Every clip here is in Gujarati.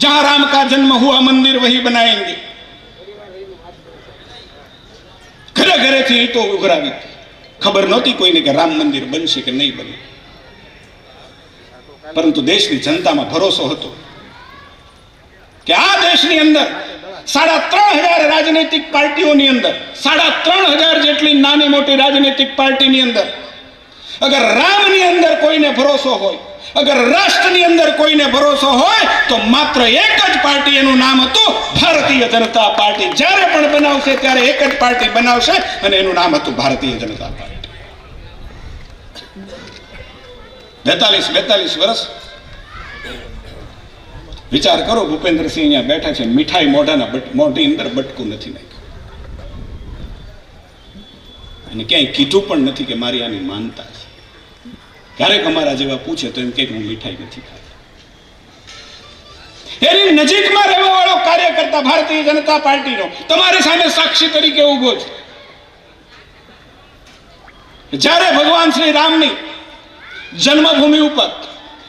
जहां राम का जन्म हुआ मंदिर वही बनाएंगे ઘરે ઘરેથી ઈંટો ઉઘરાવી ખબર નહોતી કોઈને કે રામ મંદિર બનશે કે નહીં બને પરંતુ દેશની જનતામાં ભરોસો હતો કે આ દેશની અંદર સાડા ત્રણ હજાર રાજનૈતિક પાર્ટીઓની અંદર સાડા ત્રણ હજાર જેટલી નાની મોટી રાજનૈતિક પાર્ટીની અંદર અગર રામની અંદર કોઈને ભરોસો હોય અગર રાષ્ટ્રની અંદર કોઈને ભરોસો હોય, તો માત્ર એક જ પાર્ટી એનું નામ હતું, ભારતીય જનતા પાર્ટી. જ્યારે પણ બનાવશે, ત્યારે એક જ પાર્ટી બનાવશે અને એનું નામ હતું ભારતીય જનતા પાર્ટી. બેતાલીસ બેતાલીસ વર્ષ. વિચાર કરો, ભૂપેન્દ્રસિંહ અહીંયા બેઠા છે, મીઠાઈ મોઢાના બટ, મોઢી અંદર બટકું નથી નાખ્યું. અને ક્યાંય કીધું પણ નથી કે મારી આની માનતા છે. ક્યારેક અમારા જેવા પૂછે તો એમ કે હું મીઠાઈ નથી ખાતો. એની નજીકમાં રહેવા વાળો કાર્યકર્તા ભારતીય જનતા પાર્ટીનો તમારી સામે સાક્ષી તરીકે ઊભો છે. જ્યારે ભગવાન શ્રી રામની જન્મભૂમિ ઉપર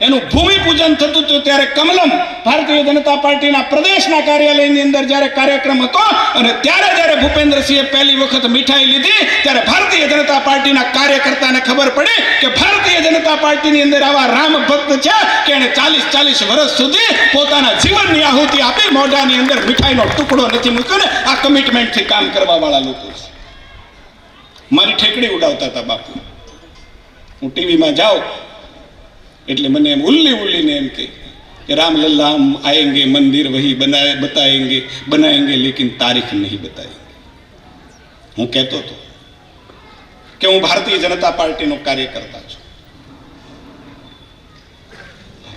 એનું ભૂમિ પૂજન થતું હતું ત્યારે કમલમ ભારતીય જનતા પાર્ટીના પ્રદેશના કાર્યાલયની અંદર જ્યારે કાર્યક્રમ હતો અને ત્યારે જ્યારે ભૂપેન્દ્રસિંહે પહેલી વખત મીઠાઈ લીધી, ત્યારે ભારતીય જનતા પાર્ટીના કાર્યકર્તાને ખબર પડી કે ભારતીય જનતા પાર્ટીની અંદર આવા રામ ભક્ત છે કે એને ચાલીસ ચાલીસ વર્ષ સુધી પોતાના જીવનની આહુતિ આપી મોઢાની અંદર મીઠાઈનો ટુકડો નથી મૂક્યો ને આ કમિટમેન્ટથી કામ કરવા વાળા લોકો મારી ઠેકડી ઉડાવતા હતા બાપુ. હું ટીવીમાં જાઉં એટલે મને એમ ઉલ્લી ઉલ્લીને એમ કહે કે રામલલ્લા હમ આએંગે મંદિર વહી બનાય બતાએંગે બનાએંગે લેકિન તારીખ નહીં બતાએંગે હું કહેતો હતો કે હું ભારતીય જનતા પાર્ટીનો કાર્યકર્તા છું.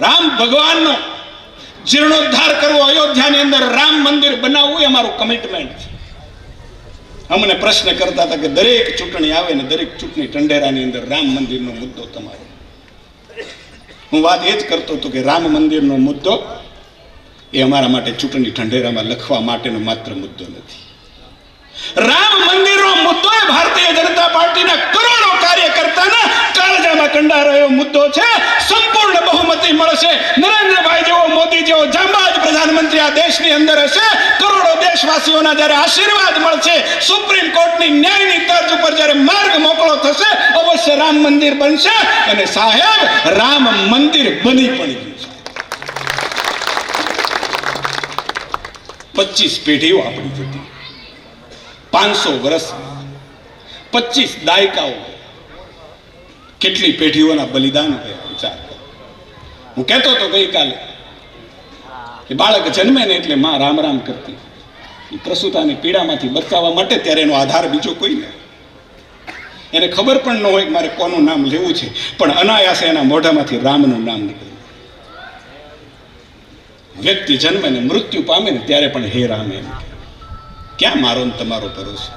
રામ ભગવાનનો જીર્ણોદ્ધાર કરવો અયોધ્યાની અંદર રામ મંદિર બનાવવું એ મારું કમિટમેન્ટ છે. અમને પ્રશ્ન કરતા હતા કે દરેક ચૂંટણી આવે ને દરેક ચૂંટણી ઠંડેરાની અંદર રામ મંદિરનો મુદ્દો તમારો. હું વાત એ જ કરતો હતો કે રામ મંદિરનો મુદ્દો એ અમારા માટે ચૂંટણી ઠંડેરામાં લખવા માટેનો માત્ર મુદ્દો નથી. રામ મંદિરનો મુદ્દો એ ભારતીય જનતા પાર્ટીના કરોડો કાર્યકર્તાના કાળજામાં કંડારો એવો મુદ્દો છે. સંપૂર્ણ બહુમતી મળશે. નરેન્દ્રભાઈ જેવો, મોદી જેવો, જાંબાજ પ્રધાનમંત્રી આ દેશની અંદર હશે. કરોડો દેશવાસીઓના જ્યારે આશીર્વાદ મળશે, સુપ્રીમ કોર્ટની ન્યાયની તર્જ ઉપર જ્યારે માર્ગ મોકળો થશે અવશ્ય રામ મંદિર બનશે અને સાહેબ, રામ મંદિર બની પણ ગયું છે. પચીસ પેઢીઓ આપણી જતી પાંચસો વર્ષ પચીસ દાયકાઓ. કેટલી પેઢીઓના બલિદાન વિચાર હું કહેતો હતો ગઈકાલે કે બાળક જન્મે ને એટલે માં રામ રામ કરતી. પ્રસૂતાની પીડામાંથી બચાવવા માટે ત્યારે એનો આધાર બીજો કોઈ નહીં એને ખબર પણ ન હોય કે મારે કોનું નામ લેવું છે. પણ અનાયાસે એના મોઢામાંથી રામનું નામ નીકળ્યું. વ્યક્તિ જન્મે ને મૃત્યુ પામે ને ત્યારે પણ હે રામ એમ ક્યાં મારો ને તમારો ભરોસો?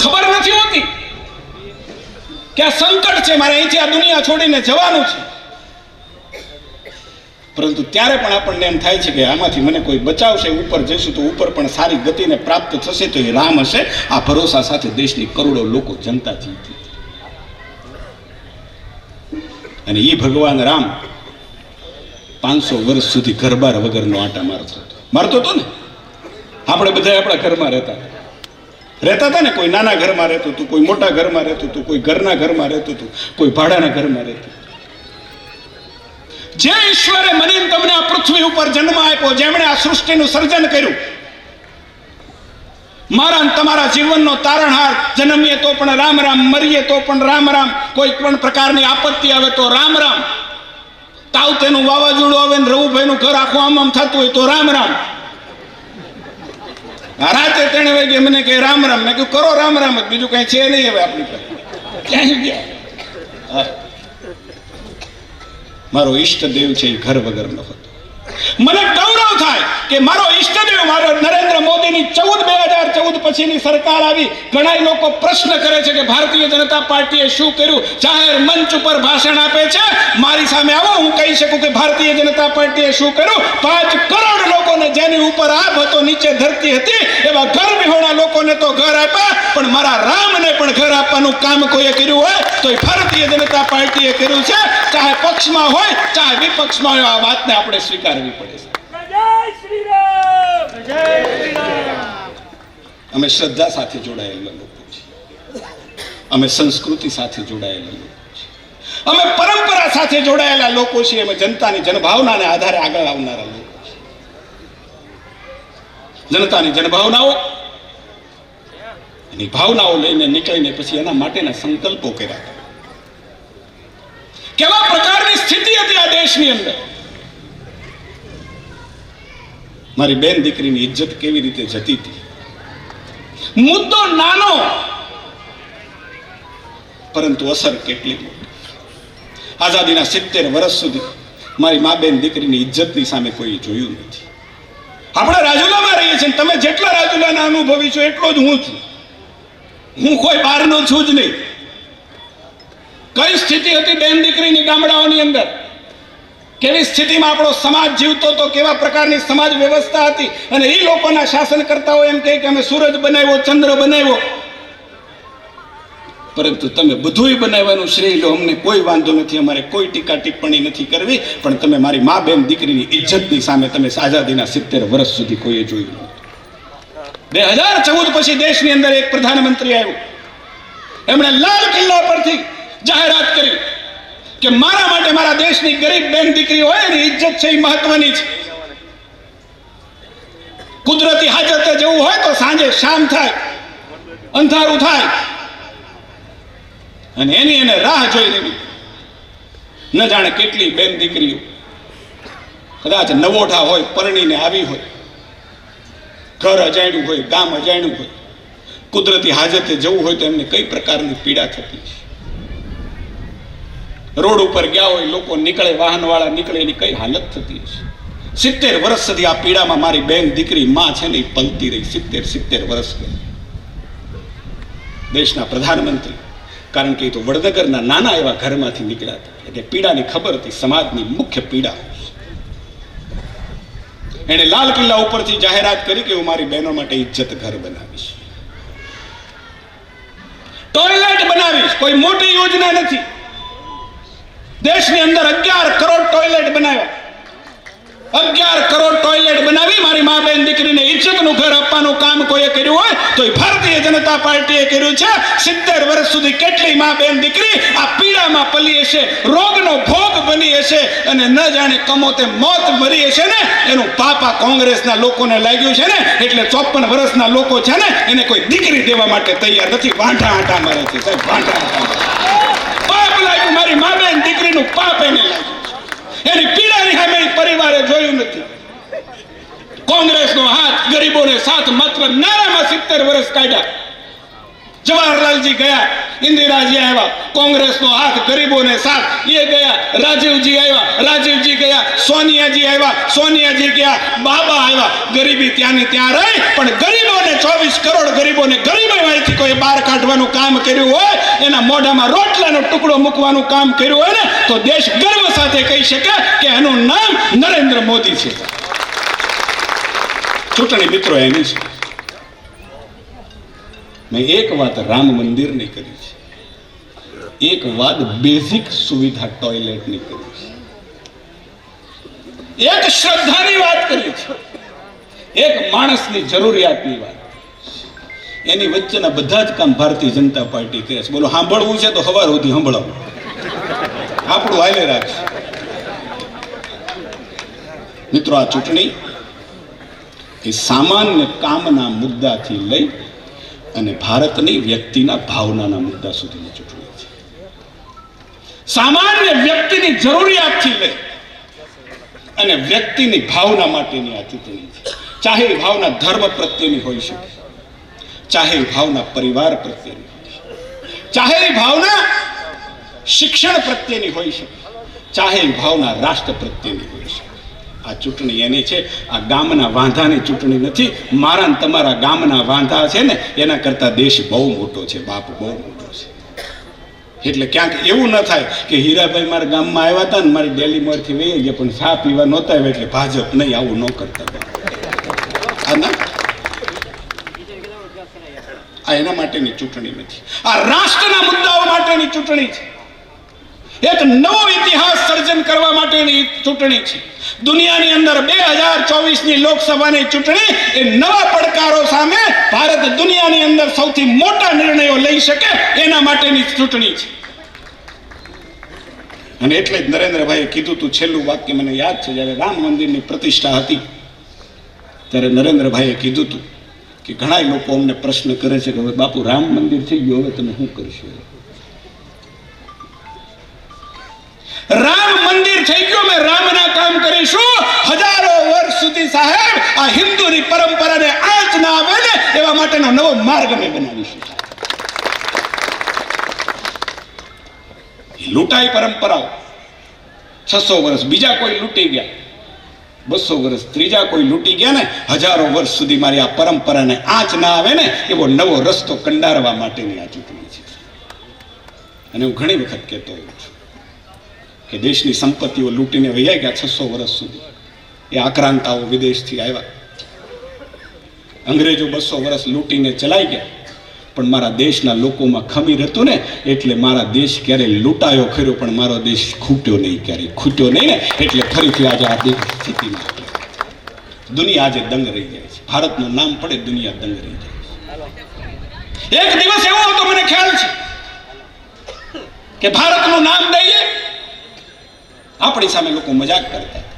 ખબર નથી હોતી. કે આ સંકટ છે મારે અહીંથી આ દુનિયા છોડીને જવાનું છે? પરંતુ ત્યારે પણ આપણને એમ થાય છે કે આમાંથી મને કોઈ બચાવશે, ઉપર જઈશું તો ઉપર પણ સારી ગતિને પ્રાપ્ત થશે, તો એ રામ હશે. આ ભરોસા સાથે દેશની કરોડો લોકો જનતા જીતી. અને એ ભગવાન રામ પાંચસો વર્ષ સુધી ઘરબાર વગરનો આટા મારતો હતો. મારતો હતો ને? આપણે બધા આપણા ઘરમાં રહેતા હતા. રહેતા હતા ને? કોઈ નાના ઘરમાં રહેતું હતું, કોઈ મોટા ઘરમાં રહેતું હતું, કોઈ ઘરના ઘરમાં રહેતું હતું, કોઈ ભાડાના ઘરમાં રહેતું હતું. જે ઈશ્વરે મને તમને આ પૃથ્વી ઉપર જન્મ આપ્યો, જેમણે આ સૃષ્ટિનું સર્જન કર્યું. મારા તમારા જીવનનો તારણહાર જન્મીએ તો પણ રામ રામ, મરીએ તો પણ રામ રામ, કોઈ પણ પ્રકારની આપત્તિ આવે તો રામ રામ. તાવ તેનું વાવાઝોડું આવે ને રવુભાઈનું ઘર આખું આમ આમ થતું હોય તો રામ રામ. રાતે ત્રણ વાગે મને કહે રામ રામ. મેં કહ્યું કરો રામ રામ. જ બીજું કઈ છે નહીં હવે આપણી પાસે. ક્યાંય ગયા. મારો ઈષ્ટદેવ છે એ ઘર વગરનો હતો. મને ગૌરવ થાય કે મારો ઈષ્ટદેવ, મારો નરેન્દ્ર મોદીની ચૌદ, બે હજાર ચૌદ પછીની સરકાર આવી. ઘણા લોકો પ્રશ્ન કરે છે કે ભારતીય જનતા પાર્ટીએ શું કર્યું? જાહેર મંચ ઉપર ભાષણ આપે છે. મારી સામે આવો, હું કહી શકું કે ભારતીય જનતા પાર્ટીએ શું કર્યું? પાંચ કરોડ લોકોને જેની ઉપર આભ હતો, નીચે ધરતી હતી, એવા ઘર વિહોણા લોકોને તો ઘર આપ્યા. પણ મારા રામને પણ ઘર આપવાનું કામ કોઈએ કર્યું હોય તો એ ભારતીય જનતા પાર્ટીએ કર્યું છે. ચાહે પક્ષમાં હોય, ચાહે વિપક્ષમાં હોય, આ વાતને આપણે સ્વીકારવી પડે છે. અમે શ્રદ્ધા સાથે જોડાયેલા લોકો છીએ. અમે સંસ્કૃતિ સાથે જોડાયેલા લોકો છીએ. અમે પરંપરા સાથે જોડાયેલા લોકો છીએ. અમે જનતાની જનભાવનાને આધારે આગળ આવનારા લોકો છીએ. જનતાની જનભાવનાઓ એની ભાવનાઓ લઈને નીકળીને પછી એના માટેના સંકલ્પો કર્યા. કેવા પ્રકારની સ્થિતિ હતી આ દેશની અંદર? મારી બેન દીકરીની ઇજ્જત કેવી રીતે જતી હતી? મુદ્દો નાનો, પરંતુ અસર કેટલી? આઝાદીના સિત્તેર વર્ષ સુધી મારી મા બેન દીકરીની ઇજ્જતની સામે કોઈ જોયું નથી. આપણે રાજુલામાં રહીએ છીએ તમે જેટલા રાજુલાના અનુભવી છો, એટલો જ હું છું. હું કોઈ બહારનો છું જ નહીં. કઈ સ્થિતિ હતી બેન દીકરીની ગામડાઓની અંદર? કેવી સ્થિતિમાં આપણો સમાજ જીવતો હતો? કેવા પ્રકારની સમાજ વ્યવસ્થા હતી? અને એ લોકોના શાસન કરતા હોય એમ કહે કે અમે સૂરજ બનાવ્યો, ચંદ્ર બનાવ્યો. પરંતુ તમે બધુંય બનાવવાનું શ્રેય લો, અમને કોઈ વાંધો નથી, અમારે કોઈ ટીકા ટિપ્પણી નથી કરવી, પણ તમે મારી મા બેન દીકરીની ઇજ્જતની સામે તમે આઝાદીના સિત્તેર વર્ષ સુધી કોઈએ જોયું. બે હજાર ચૌદ પછી દેશની અંદર એક પ્રધાનમંત્રી આવ્યું. એમણે લાલ કિલ્લા પરથી જાહેરાત કરી કે મારા માટે મારા દેશની ગરીબ બેન દીકરી હોય એની ઇજ્જત છે એ મહત્વની છે. કુદરતી હાજતે જવું હોય તો સાંજે શામ થાય, અંધારું થાય. અને એની એને રાહ જોઈ લેવી ન જાણે કેટલી બેન દીકરીઓ. કદાચ નવોઠા હોય, પરણીને આવી હોય. ઘર અજાણ્યું હોય, ગામ અજાણ્યું હોય, કુદરતી હાજતે જવું હોય તો એમને કઈ પ્રકારની પીડા થતી છે રોડ ઉપર ગયા હોય, લોકો નીકળે, વાહનવાળા નીકળે, એની કઈ હાલત થતી હશે? સિત્તેર વર્ષ સુધી આ પીડામાં મારી બેન દીકરી માં છે ને, એ પલતી રહી, સિત્તેર સિત્તેર વર્ષ ગઈ દેશના પ્રધાનમંત્રી, કારણ કે એ તો વડનગરના નાના એવા ઘરમાંથી નીકળ્યા હતા. એટલે પીડાની ખબર હતી, સમાજની મુખ્ય પીડા. એણે લાલ કિલ્લા ઉપરથી જાહેરાત કરી કે હું મારી બહેનો માટે ઇજ્જત ઘર બનાવીશ. ટોયલેટ બનાવીશ. કોઈ મોટી યોજના નથી. દેશની અંદર અગિયાર કરોડ ટોયલેટ બનાવ્યા. અગિયાર કરોડ ટોયલેટ બનાવી મારી મા બેન દીકરીને ઇજ્જતનું ઘર આપવાનું કામ કોઈએ કર્યું હોય, તો ભારતીય જનતા પાર્ટીએ કર્યું છે. સિત્તેર વર્ષ સુધી કેટલી મા બેન દીકરી આ પીડામાં પલી હશે રોગનો ભોગ બની હશે અને ન જાણે કમોતે મોત મરી હશે ને, એનું પાપા કોંગ્રેસના લોકોને લાગ્યું છે ને, એટલે ચોપન વર્ષના લોકો છે ને, એને કોઈ દીકરી દેવા માટે તૈયાર નથી. વાંઢા આંટા મારે છે, સાહેબ, વાંઢા આંટા મારી મા બેન દીકરીનું, પાપ એને લાગ્યું. એની પીડાની સામે પરિવારે જોયું નથી. કોંગ્રેસનો હાથ ગરીબોને સાથ માત્ર નારામાં સિત્તેર વર્ષ કાઢ્યા. જવાહરલાલજી ગયા, ઇન્દિરાજી આવ્યા, કોંગ્રેસનો હાથ ગરીબોને સાથ, એ ગયા, રાજીવજી આવ્યા, રાજીવજી ગયા, સોનિયાજી આવ્યા, સોનિયાજી ગયા, બાબા આવ્યા, ગરીબી ત્યાંની ત્યાં રહી, પણ ગરીબોને ચોવીસ કરોડ ગરીબોને ગરીબીમાંથી કોઈ બહાર કાઢવાનું કામ કર્યું હોય, એના મોઢામાં રોટલાનો ટુકડો મૂકવાનું કામ કર્યું હોય ને, તો દેશ ગર્વ સાથે કહી શકે કે એનું નામ નરેન્દ્ર મોદી છે. ચૂંટણી મિત્રો એની છે. મેં એક વાત રામ મંદિરની કરી છે. એક વાત બેઝિક સુવિધા ટોયલેટની કરી છે. એક શ્રદ્ધાની વાત કરી છે. એક માણસની જરૂરિયાતની વાત એની વચ્ચેના બધા જ કામ ભારતીય જનતા પાર્ટી કરે છે. બોલો, સાંભળવું છે તો હવાર સુધી સાંભળવું આપણું હાલે રાખશે. મિત્રો, આ ચૂંટણી એ સામાન્ય કામના મુદ્દાથી લઈ અને ભારતની વ્યક્તિના ભાવનાના મુદ્દા સુધીની ચૂંટણી છે. સામાન્ય વ્યક્તિની જરૂરિયાતથી લઈ અને વ્યક્તિની ભાવના માટેની આ ચૂંટણી છે. ચાહે ભાવના ધર્મ પ્રત્યેની હોઈ શકે, ચાહે ભાવના પરિવાર પ્રત્યેની હોઈ શકે, ચાહે ભાવના શિક્ષણ પ્રત્યેની હોઈ શકે, ચાહે ભાવના રાષ્ટ્ર પ્રત્યેની હોય આ ચૂંટણી એની છે, આ ગામના વાંધાની ચૂંટણી નથી. મારા ને તમારા ગામના વાંધા છે ને, એના કરતાં દેશ બહુ મોટો છે, બાપ બહુ મોટો છે. એટલે ક્યાંક એવું ન થાય કે હીરાભાઈ મારા ગામમાં આવ્યા હતા ને, મારી ડેલીમાંથી વહી ગયા, પણ ચા પીવા નહોતા આવ્યા એટલે ભાજપ નહીં, આવું ન કરતા આ એના માટેની ચૂંટણી નથી. આ રાષ્ટ્રના મુદ્દાઓ માટેની ચૂંટણી છે. એક નવો ઇતિહાસ સર્જન કરવા માટેની ચૂંટણી છે. દુનિયાની અંદર બે હજાર ચોવીસની લોકસભાની ચૂંટણી એ નવા પડકારો સામે ભારત દુનિયાની અંદર સૌથી મોટા નિર્ણયો લઈ શકે એના માટેની ચૂંટણી છે. અને એટલે જ નરેન્દ્રભાઈએ કીધું તું છેલ્લું વાક્ય મને યાદ છે, જ્યારે રામ મંદિરની પ્રતિષ્ઠા હતી, ત્યારે નરેન્દ્રભાઈએ કીધું તું કે ઘણા લોકો અમને પ્રશ્ન કરે છે કે હવે બાપુ રામ મંદિર થઈ ગયું, હવે તમે શું કરશો? રામ મંદિર થઈ ગયું અમે રામના કામ કરીશું. હજારો વર્ષ સુધી સાહેબ, આ હિન્દુની પરંપરાને આંચ ના આવે ને એવા માટેનો નવો માર્ગ અમે બનાવીશું. લૂંટાઈ પરંપરાઓ. છસો વર્ષ બીજા કોઈ લૂંટી ગયા. બસો વર્ષ ત્રીજા કોઈ લૂંટી ગયા ને, હજારો વર્ષ સુધી મારી આ પરંપરાને આંચ ના આવે ને એવો નવો રસ્તો કંડારવા માટેની આ ચૂંટણી છે. અને હું ઘણી વખત કહેતો હોઉં છું કે દેશની સંપત્તિઓ લૂંટીને વૈયા ગયા છસો વર્ષ સુધી. એ આક્રાંતાઓ વિદેશથી આવ્યા. અંગ્રેજો બસો વર્ષ લૂંટીને ચલાઈ ગયા. પણ મારા દેશના લોકોમાં ખમીર હતું ને, એટલે મારા દેશ ક્યારે લૂંટાયો ખર્યો પણ મારો દેશ ખૂટ્યો નહીં ક્યારે ખૂટ્યો નહીં ને, એટલે ફરીથી આજે આ દેશ સ્થિતિમાં દુનિયા આજે દંગ રહી જાય છે. ભારતનું નામ પડે, દુનિયા દંગ રહી જાય છે. એક દિવસ એવો હતો, મને ખ્યાલ છે, કે ભારતનું નામ દઈએ આપણી સામે લોકો મજાક કરતા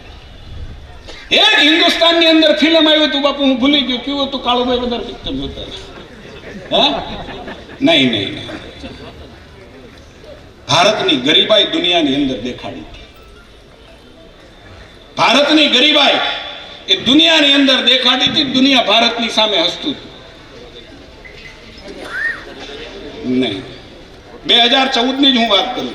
એક હિન્દુસ્તાનની અંદર ફિલ્મ આવ્યું હતું, બાપુ, હું ભૂલી ગયો. કેવું હતું? કાળુભાઈ વધારે પિક્ચર જોતા. હા? નહીં નહીં નહીં. ભારતની ગરીબાઈ દુનિયાની અંદર દેખાડી હતી. ભારતની ગરીબાઈ એ દુનિયાની અંદર દેખાડી હતી, દુનિયા ભારતની સામે હસતું હતું. નહીં. બે હજાર ચૌદની જ હું વાત કરું છું.